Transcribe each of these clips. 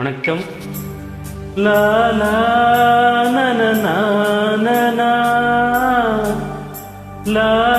வணக்கம். லாலா நன லாலா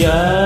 Yeah.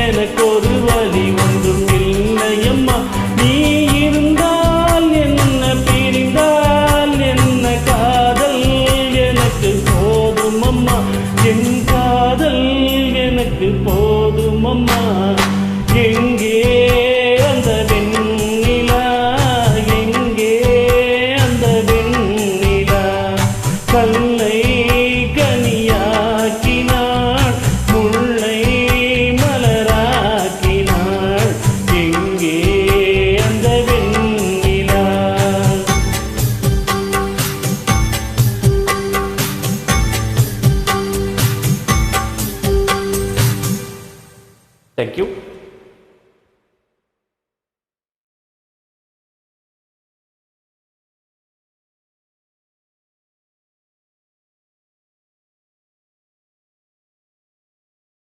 எனக்கு ஒரு வழி ஒன்றும்